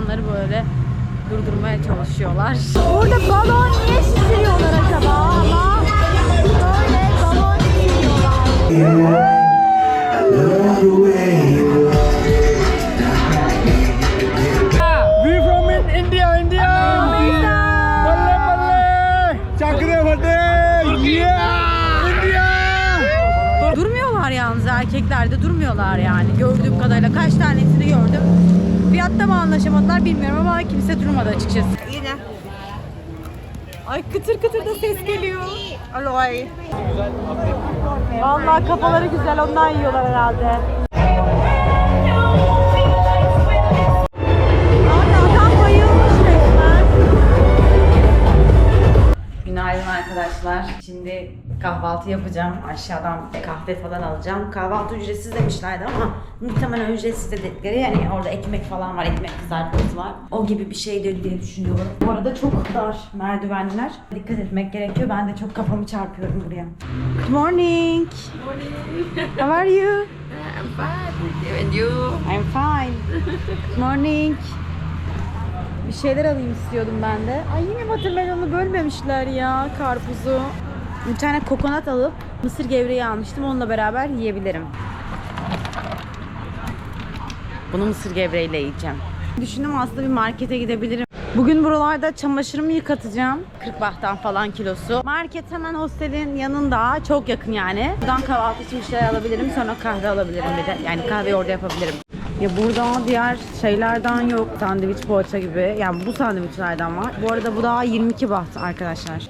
insanları böyle durdurmaya çalışıyorlar. Burada balon niye şişiriyorlar acaba ama böyle balon şişiriyorlar. We from in India, India. Balle balle. Chakre bade. Yeah. India. Durmuyorlar yalnız erkekler de durmuyorlar yani gördüğüm kadarıyla kaç tanesini gördüm. Fiyatta mı anlaşamadılar bilmiyorum ama kimse durmadı açıkçası. Yine. Ay kıtır kıtır da ses geliyor. Aloy. Vallahi kafaları güzel ondan yiyorlar herhalde. Günaydın arkadaşlar. Şimdi kahvaltı yapacağım. Aşağıdan kahve falan alacağım. Kahvaltı ücretsiz demişlerdi ama muhtemelen ücretsiz dedikleri yani orada ekmek falan var, ekmek kızartması var. O gibi bir şeydir diye düşünüyorum. Bu arada çok dar merdivenler. Dikkat etmek gerekiyor. Ben de çok kafamı çarpıyorum buraya. Good morning. How are you? I'm fine. And you? I'm fine. Good morning. Bir şeyler alayım istiyordum ben de. Ay yine watermelon'u bölmemişler ya karpuzu. Bir tane kokonat alıp mısır gevreği almıştım. Onunla beraber yiyebilirim. Bunu mısır gevreğiyle yiyeceğim. Düşündüm aslında bir markete gidebilirim. Bugün buralarda çamaşırımı yıkatacağım. 40 bahtan falan kilosu. Market hemen hostelin yanında. Çok yakın yani. Buradan kahvaltı için bir şeyler alabilirim. Sonra kahve alabilirim bir de. Yani kahveyi orada yapabilirim. Ya burada diğer şeylerden yok. Sandviç poğaça gibi. Yani bu sandviçlerden var. Bu arada bu daha 22 baht arkadaşlar.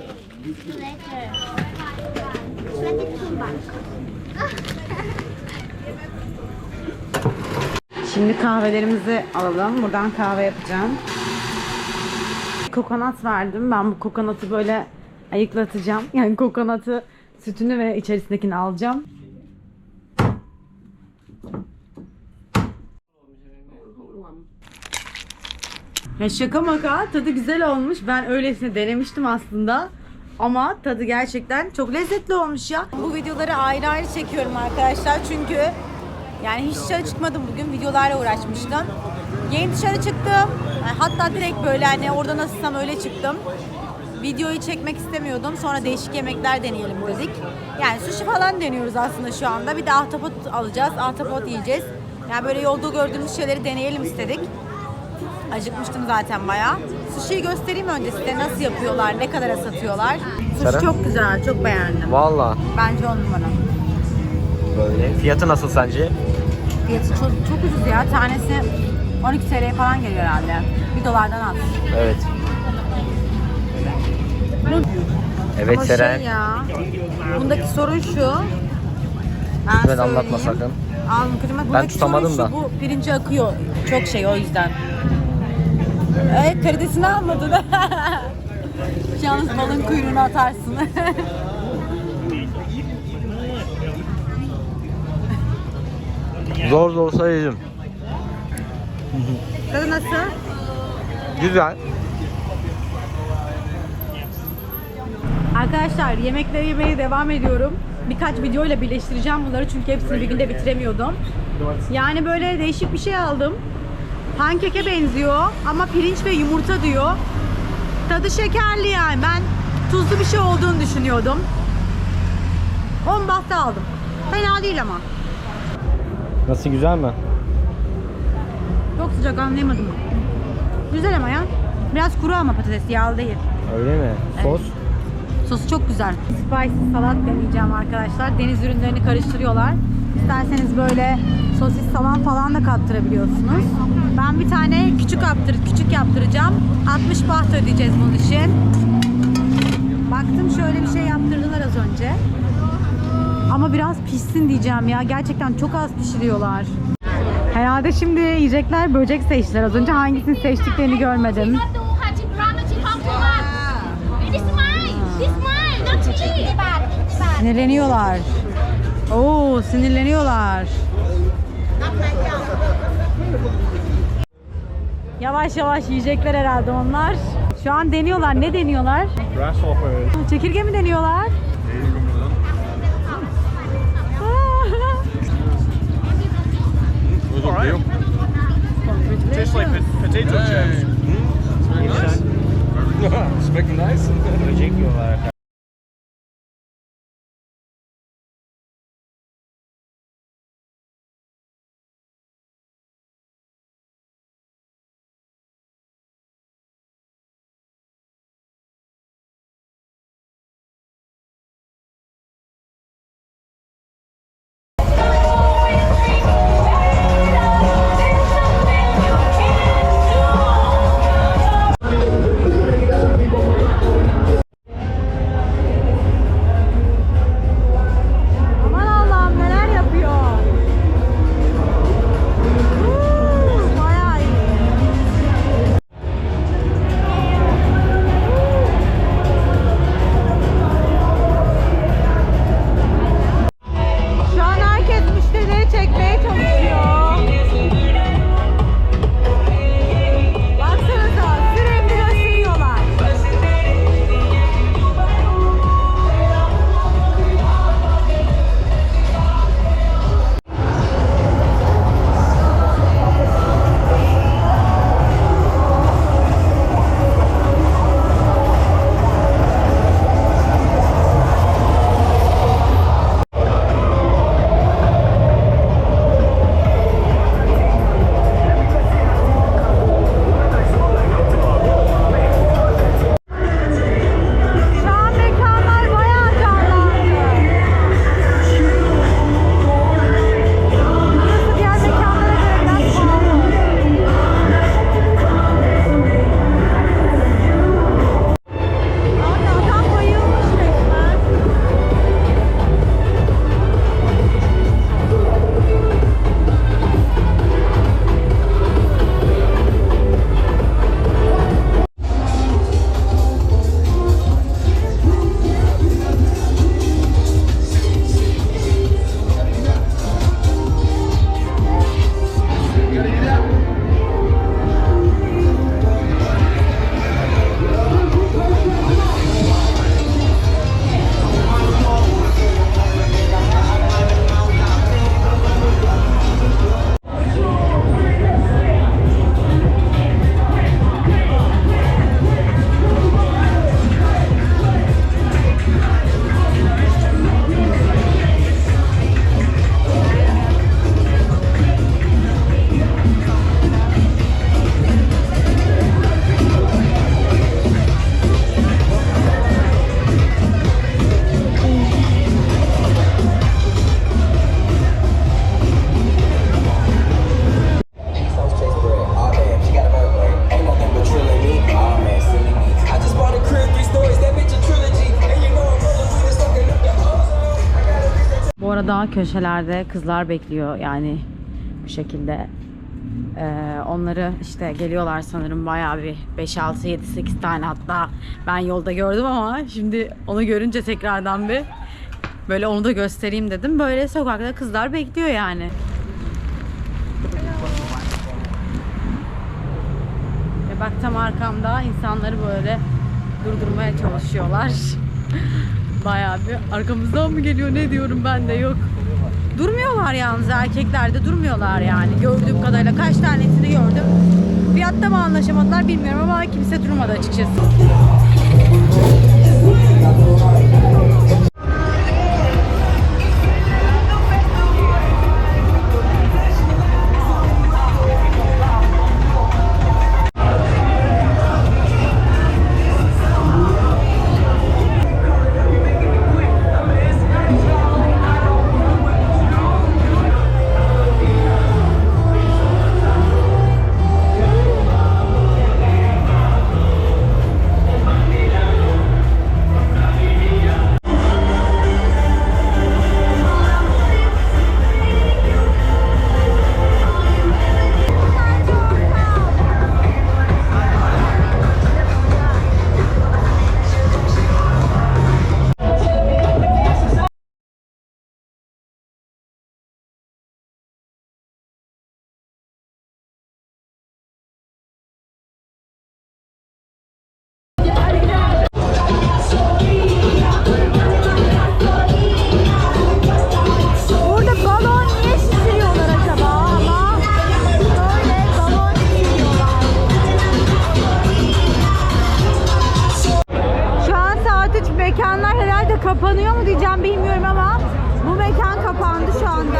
Şimdi kahvelerimizi alalım. Buradan kahve yapacağım. Kokonat verdim. Ben bu kokonatı böyle ayıklatacağım. Yani kokonatı sütünü ve içerisindekini alacağım. Ya şaka maka tadı güzel olmuş. Ben öylesine denemiştim aslında. Ama tadı gerçekten çok lezzetli olmuş ya. Bu videoları ayrı ayrı çekiyorum arkadaşlar. Çünkü yani hiç dışarı çıkmadım bugün. Videolarla uğraşmıştım. Yeni dışarı çıktım. Hatta direkt böyle hani orada nasılsam öyle çıktım. Videoyu çekmek istemiyordum. Sonra değişik yemekler deneyelim dedik. Yani sushi falan deniyoruz aslında şu anda. Bir de ahtapot alacağız. Ahtapot yiyeceğiz. Yani böyle yolda gördüğümüz şeyleri deneyelim istedik. Acıkmıştım zaten bayağı. Sushi'yi göstereyim önce size nasıl yapıyorlar, ne kadara satıyorlar. Sushi Seren? çok güzel, çok beğendim. Valla Bence on numara. böyle. Fiyatı nasıl sence? Fiyatı çok, çok ucuz ya. Tanesi 12 TL falan geliyor herhalde. 1 dolardan az. Evet. Evet Ama Seren. şey ya, bundaki sorun şu. Ben Evet anlatma söyleyeyim. sakın. Alın kırma. Buradaki tutamadım sorun da. Şu, bu pirinci akıyor. Çok şey o yüzden. Evet karidesini almadın. Yalnız balın kuyruğunu atarsın. Zor zor sayacağım. Tadı nasıl? Güzel. Arkadaşlar yemekleri yemeye devam ediyorum. Birkaç videoyla birleştireceğim bunları çünkü hepsini bir günde bitiremiyordum. Yani böyle değişik bir şey aldım. Pankeke benziyor ama pirinç ve yumurta diyor. Tadı şekerli yani. Ben tuzlu bir şey olduğunu düşünüyordum. 10 bahta aldım. Fena değil ama. Nasıl güzel mi? Çok sıcak anlayamadım. Güzel ama ya. Biraz kuru ama patates yağlı değil. Öyle mi? Sos? Sosu çok güzel. Spicy salat deneyeceğim arkadaşlar. Deniz ürünlerini karıştırıyorlar. İsterseniz böyle sosis salam falan da kaptırabiliyorsunuz. Ben bir tane küçük kaptır, küçük yaptıracağım. 60 baht ödeyeceğiz bunun için. Baktım şöyle bir şey yaptırdılar az önce. Ama biraz pişsin diyeceğim ya. Gerçekten çok az pişiriyorlar. Herhalde şimdi yiyecekler böcek seçtiler. Az önce hangisini seçtiklerini görmedim. Sinirleniyorlar. Oo sinirleniyorlar. Yavaş yavaş yiyecekler herhalde onlar. Şu an deniyorlar. Ne deniyorlar? Grasshopper. Çekirge mi deniyorlar? Tastes like potato chips. It's hmm? very nice. It's nice. Çekiyorlar. Arada köşelerde kızlar bekliyor yani bu şekilde. Ee, onları işte geliyorlar sanırım bayağı bir 5, 6, 7, 8 tane hatta ben yolda gördüm ama şimdi onu görünce tekrardan bir böyle onu da göstereyim dedim. Böyle sokakta kızlar bekliyor yani. Ve bak tam arkamda insanları böyle durdurmaya çalışıyorlar. Bayağı bir arkamızdan mı geliyor ne diyorum ben de yok. Durmuyorlar yalnız erkekler de durmuyorlar yani gördüğüm kadarıyla kaç tanesini gördüm. Fiyatta mı anlaşamadılar bilmiyorum ama kimse durmadı açıkçası.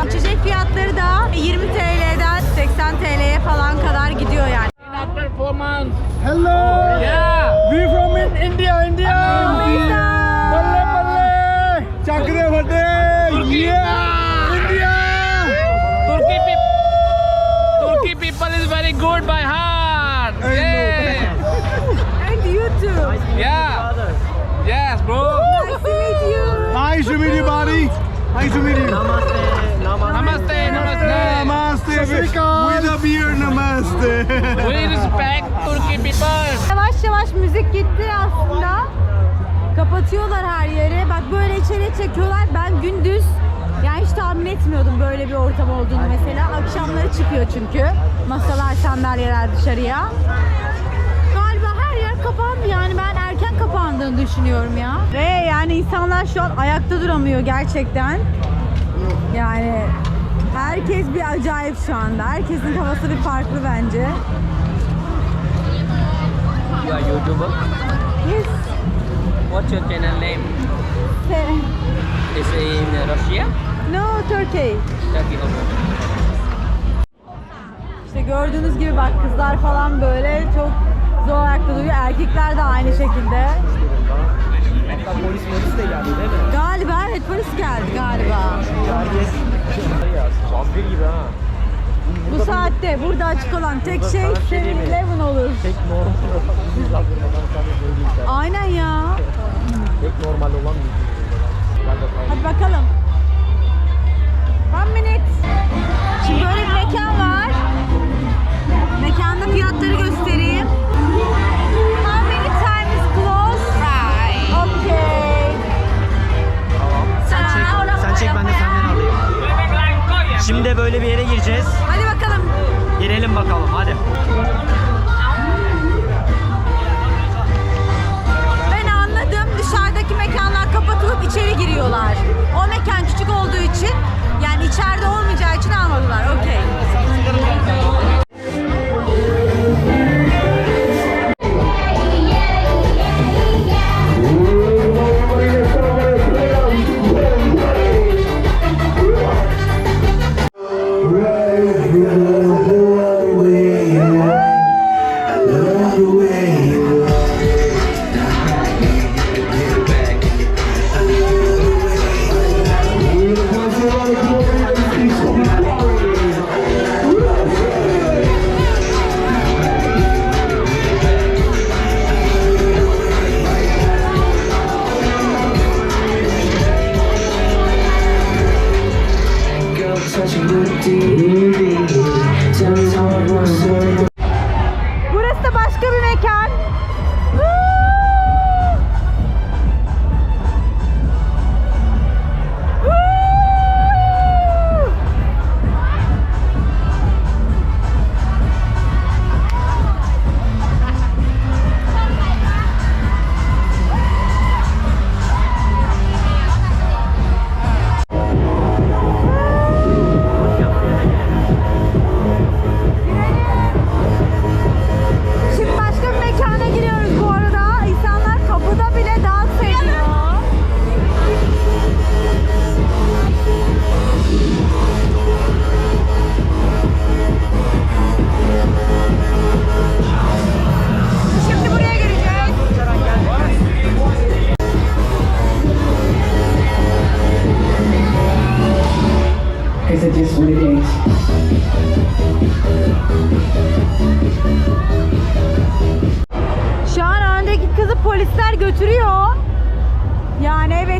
Anda. İçecek fiyatları da 20 TL'den 80 TL'ye falan kadar gidiyor yani. Hello. Yeah. We from in India, India. Balle balle. Chakre bade. Yeah. India. Turkey people, Turkey people is very good by heart. Yeah. And you too. Yeah. Yes, bro. Nice to meet you. Nice to meet you, buddy. Nice to meet you. Namaste, namaste. Namaste. With a beer, namaste. We respect Turkey people. Yavaş yavaş müzik gitti aslında. Kapatıyorlar her yeri. Bak böyle içeri çekiyorlar. Ben gündüz yani hiç tahmin etmiyordum böyle bir ortam olduğunu mesela. Akşamları çıkıyor çünkü. Masalar, sandalyeler dışarıya. Galiba her yer kapandı yani ben erken kapandığını düşünüyorum ya. Ve yani insanlar şu an ayakta duramıyor gerçekten. Yani herkes bir acayip şu anda. Herkesin kafası bir farklı bence. You are YouTuber. Yes. What's your channel name? Is in Russia? No, Turkey. Turkey. Okay. İşte gördüğünüz gibi bak kızlar falan böyle çok zor ayakta duruyor. Erkekler de aynı şekilde. Polis polis de geldi değil mi? Galiba evet polis geldi galiba. Vampir gibi ha. Bu saatte burada açık olan tek şey sana bir şey diyeyim mi? 7-Eleven olur. Tek normal. Aynen ya. Tek normal olan bir Hadi bakalım. One minute. Girelim bakalım hadi. Ben anladım. Dışarıdaki mekanlar kapatılıp içeri giriyorlar. O mekan küçük olduğu için yani içeride olmayacağı için almadılar. Okey. Tell me how empty Turns on one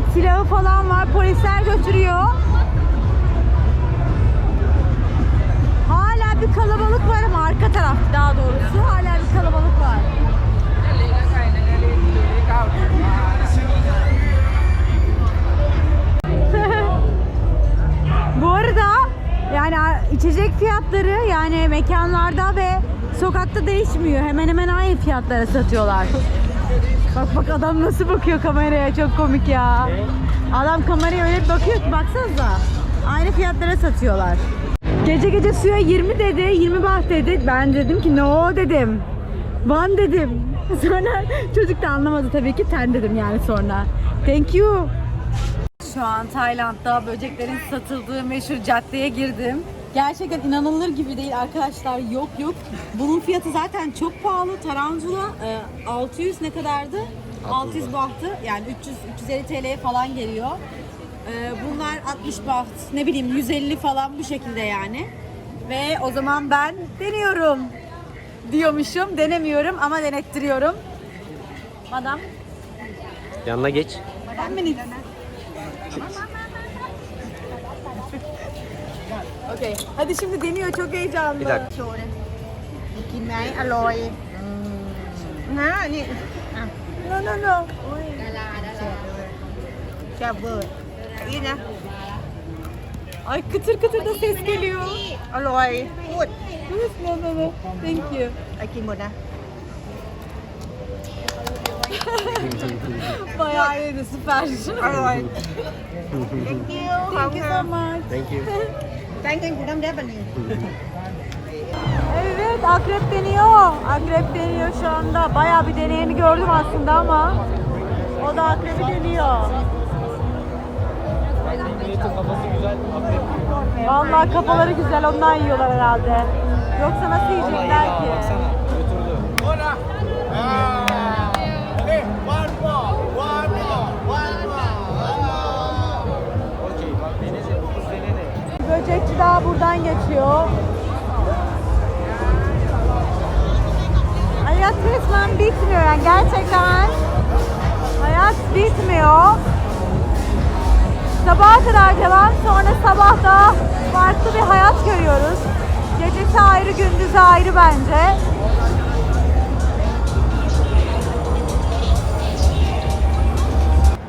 evet silahı falan var. Polisler götürüyor. Hala bir kalabalık var ama arka taraf daha doğrusu. Hala bir kalabalık var. Bu arada yani içecek fiyatları yani mekanlarda ve sokakta değişmiyor. Hemen hemen aynı fiyatlara satıyorlar. Bak bak adam nasıl bakıyor kameraya çok komik ya. Adam kameraya öyle bir bakıyor ki baksanıza. Aynı fiyatlara satıyorlar. Gece gece suya 20 dedi, 20 baht dedi. Ben dedim ki no dedim. Van dedim. Sonra çocuk da anlamadı tabii ki ten dedim yani sonra. Thank you. Şu an Tayland'da böceklerin satıldığı meşhur caddeye girdim. Gerçekten inanılır gibi değil arkadaşlar. Yok yok. Bunun fiyatı zaten çok pahalı. Tarantula e, 600 ne kadardı? 600 bahtı. Yani 300 350 TL falan geliyor. E, Bunlar 60 baht. Ne bileyim 150 falan bu şekilde yani. Ve o zaman ben deniyorum diyormuşum. Denemiyorum ama denettiriyorum. Madam, Yanına geç. ben minutes. Okay. Hadi şimdi deniyor çok heyecanlı. Bir dakika. Şöyle. Kinay aloy. Hmm. Na, ni. Ah. No, no, no. Çabuk. İyi ne? Ay kıtır kıtır da ses geliyor. Aloy. Good. Good. No, no, no. Thank you. Ay kim bu ne? Bayağı iyiydi, süper. Alright. Thank you. Thank you so much. Thank you. Ben kendim buradan ne. Evet akrep deniyor. Akrep deniyor şu anda. Bayağı bir deneyini gördüm aslında ama o da akrebi deniyor. Vallahi kafaları güzel ondan yiyorlar herhalde. Yoksa nasıl yiyecekler ki? Baksana götürdü. Ora! Aa! Daha buradan geçiyor. Hayat resmen bitmiyor yani gerçekten. Hayat bitmiyor. Sabaha kadar devam sonra sabah da farklı bir hayat görüyoruz. Gecesi ayrı gündüzü ayrı bence.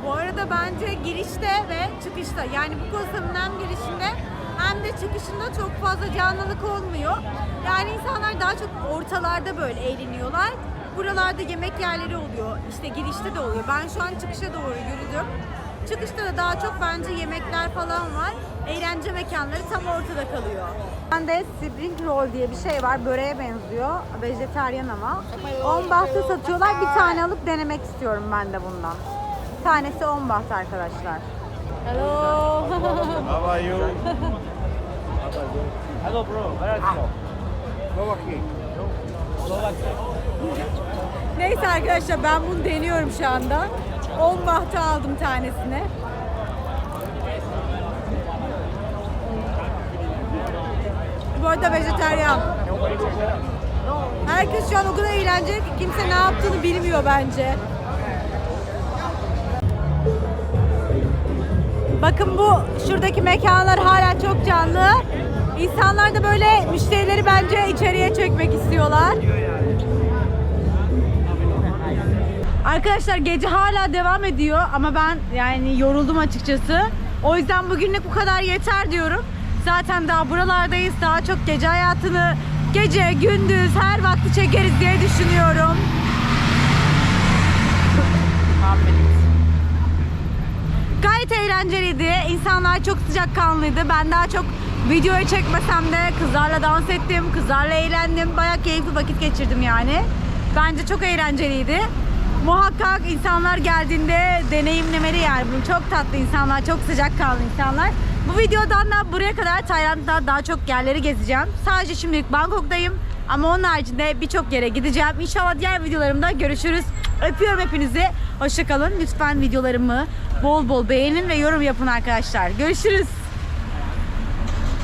Bu arada bence girişte ve çıkışta yani bu kosanın hem girişinde hem de çıkışında çok fazla canlılık olmuyor. Yani insanlar daha çok ortalarda böyle eğleniyorlar. Buralarda yemek yerleri oluyor. İşte girişte de oluyor. Ben şu an çıkışa doğru yürüdüm. Çıkışta da daha çok bence yemekler falan var. Eğlence mekanları tam ortada kalıyor. Ben de spring roll diye bir şey var. Böreğe benziyor. Vejetaryen ama. 10 bahtı satıyorlar. Bir tane alıp denemek istiyorum ben de bundan. Tanesi 10 baht arkadaşlar. Hello. How are you? Hello bro. Where are you? Slovakia. Neyse arkadaşlar ben bunu deniyorum şu anda. 10 bahtı aldım tanesine. Bu arada vejetaryen. Herkes şu an o kadar eğlenceli ki kimse ne yaptığını bilmiyor bence. Bakın bu şuradaki mekanlar hala çok canlı. İnsanlar da böyle müşterileri bence içeriye çekmek istiyorlar. Arkadaşlar gece hala devam ediyor ama ben yani yoruldum açıkçası. O yüzden bugünlük bu kadar yeter diyorum. Zaten daha buralardayız. Daha çok gece hayatını gece, gündüz, her vakti çekeriz diye düşünüyorum. Gayet eğlenceliydi. İnsanlar çok sıcakkanlıydı. Ben daha çok videoya çekmesem de kızlarla dans ettim, kızlarla eğlendim. Bayağı keyifli vakit geçirdim yani. Bence çok eğlenceliydi. Muhakkak insanlar geldiğinde deneyimlemeli yani bunu. Çok tatlı insanlar, çok sıcakkanlı insanlar. Bu videodan da buraya kadar Tayland'da daha çok yerleri gezeceğim. Sadece şimdilik Bangkok'tayım. Ama onun haricinde birçok yere gideceğim. İnşallah diğer videolarımda görüşürüz. Öpüyorum hepinizi. Hoşçakalın. Lütfen videolarımı bol bol beğenin ve yorum yapın arkadaşlar. Görüşürüz.